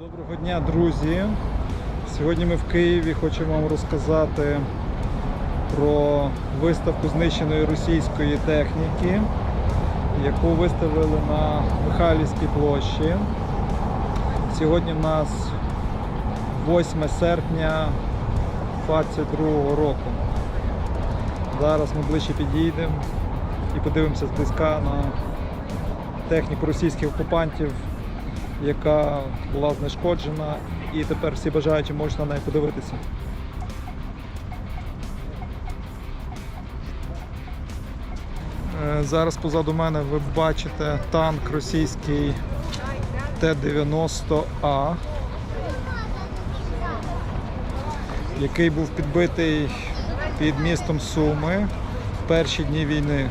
Доброго дня, друзі! Сьогодні ми в Києві хочемо вам розказати про виставку знищеної російської техніки, яку виставили на Михайлівській площі. Сьогодні в нас 8 серпня 2022 року. Зараз ми ближче підійдемо і подивимося зблизька на техніку російських окупантів, яка була знешкоджена, і тепер всі бажаючі можуть на неї подивитися. Зараз позаду мене ви бачите танк російський Т-90А, який був підбитий під містом Суми в перші дні війни.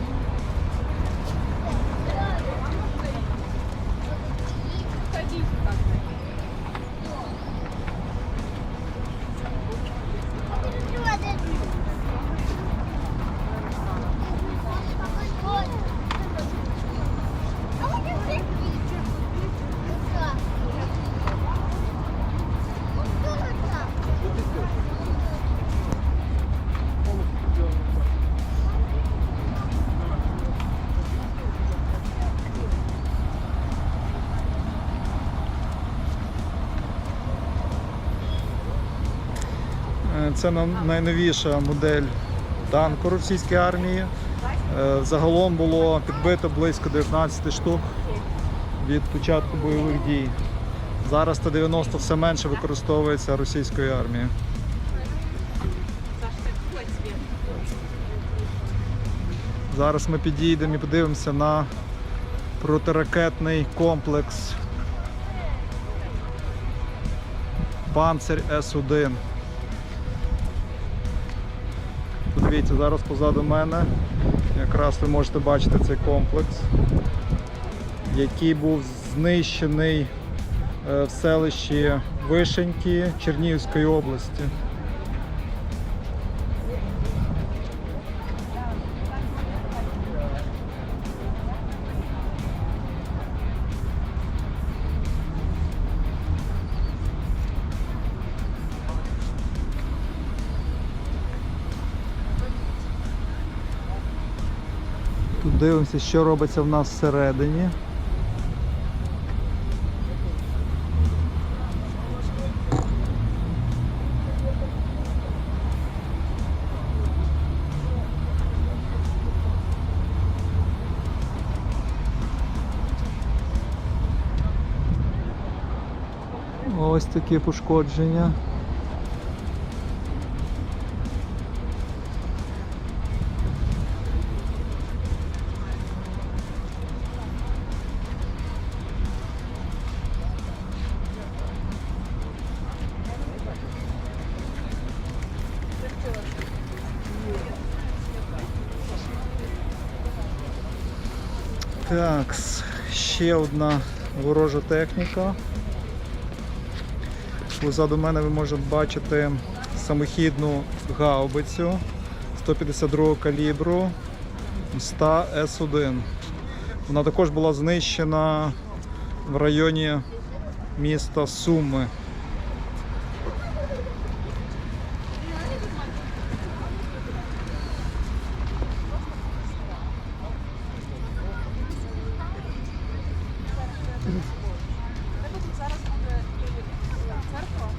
Це найновіша модель танку російської армії. Е, Загалом було підбито близько 19 штук від початку бойових дій. Зараз Т-90 все менше використовується російською армією. Зараз ми підійдемо і подивимося на протиракетний комплекс Панцир С-1. Подивіться, зараз позаду мене якраз ви можете бачити цей комплекс, який був знищений е, в селищі Вишеньки Чернігівської області. Дивимося, що робиться в нас всередині. Ось такі пошкодження. Так, ще одна ворожа техніка. Позаду мене ви можете бачити самохідну гаубицю 152 калібру ста С1. Вона також була знищена в районі міста Суми. Зараз буде церква.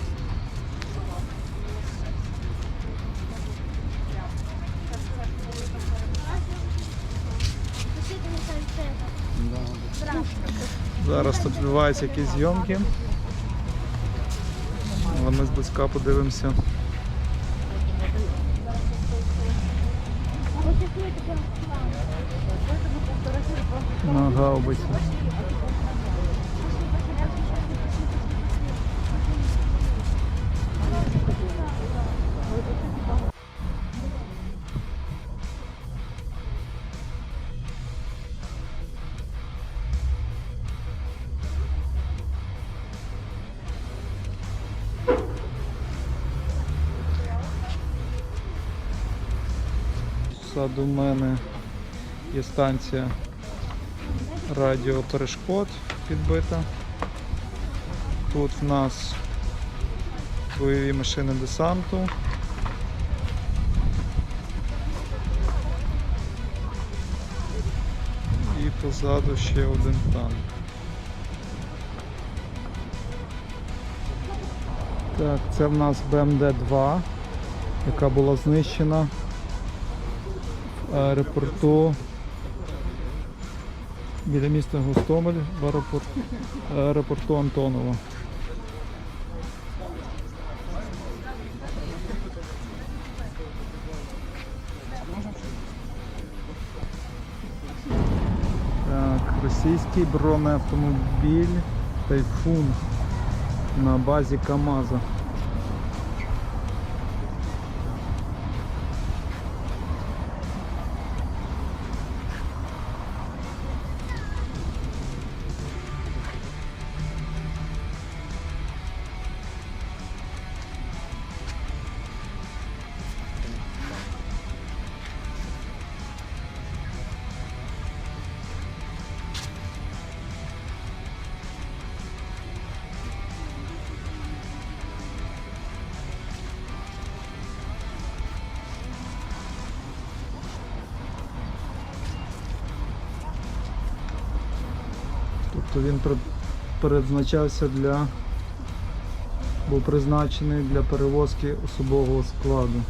Зараз тут відбуваються якісь зйомки. Але ми зблизька подивимося. На гаубицю. Позаду мене є станція радіоперешкод підбита. Тут в нас бойові машини десанту. І позаду ще один танк. Так, це в нас БМД-2, яка була знищена в аеропорту біля міста Гостомель в аеропорт, аеропорту Антонова. Російський бронеавтомобіль Тайфун на базі КАМАЗа. Тобто він предназначався для був призначений для перевозки особового складу.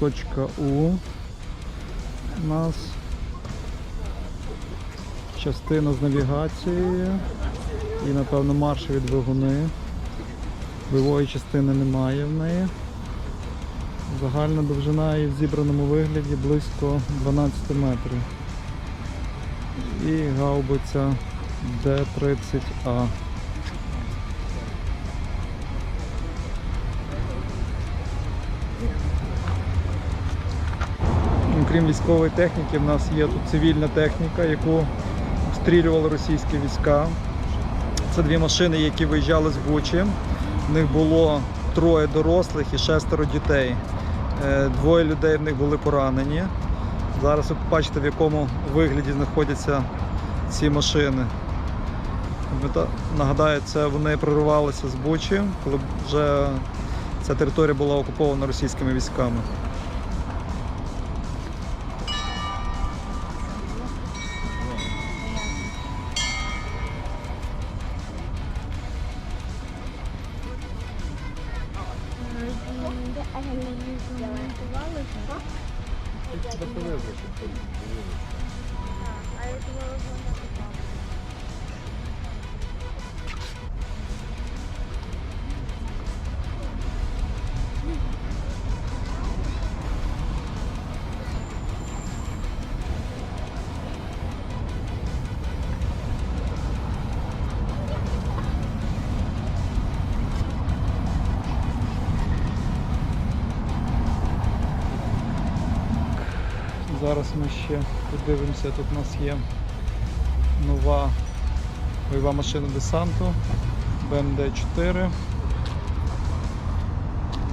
Точка У у нас частина з навігацією і напевно маршові двигуни. Бойової частини немає в неї. Загальна довжина її в зібраному вигляді близько 12 метрів. І гаубиця Д-30А. Ну, Крім військової техніки, в нас є тут цивільна техніка, яку обстрілювали російські війська. Це дві машини, які виїжджали з Бучі. В них було троє дорослих і шестеро дітей. Е, Двоє людей в них були поранені. Зараз ви побачите, в якому вигляді знаходяться ці машини. Нагадаю, це вони прорвалися з Бучі, коли вже ця територія була окупована російськими військами. А я думала, вона... Зараз ми ще подивимося, тут у нас є нова бойова машина десанту БМД-4,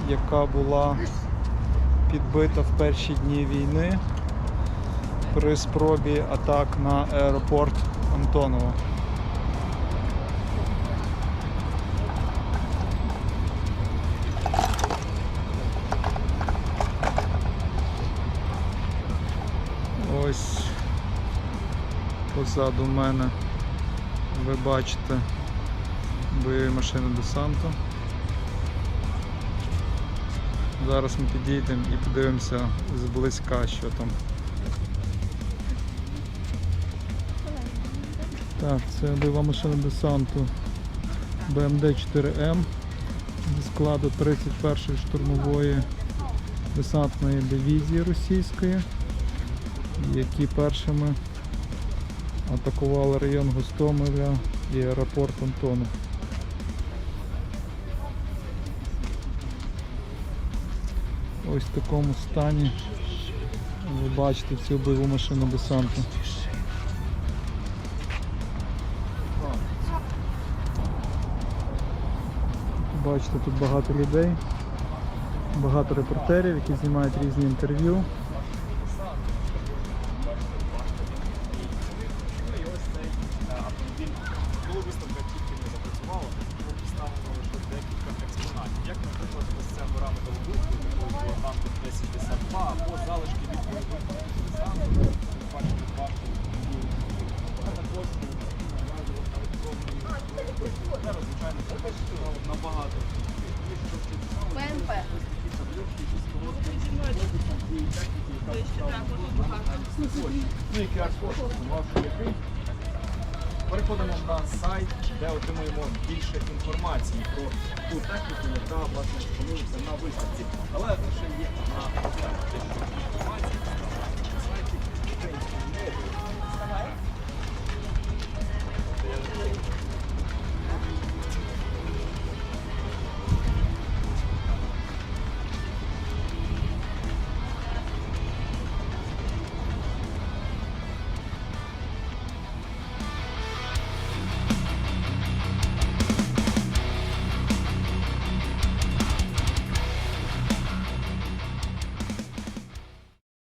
яка була підбита в перші дні війни при спробі атак на аеропорт Антонова. Позаду мене ви бачите бойові машини десанту. Зараз ми підійдемо і подивимося зблизька, що там. Так, це бойова машина десанту БМД-4М зі складу 31-ї штурмової десантної дивізії російської які першими атакували район Гостомеля і аеропорт Антонов. Ось в такому стані ви бачите цю бойову машину десанту. Бачите, тут багато людей. багато репортерів, які знімають різні інтерв'ю. Або залишки від також зараз, звичайно, набагато короткої Ну і QR-код, який. Переходимо на сайт, де отримуємо більше інформації про ту техніку, яка власне пропонується на виставці. Але лише є одна що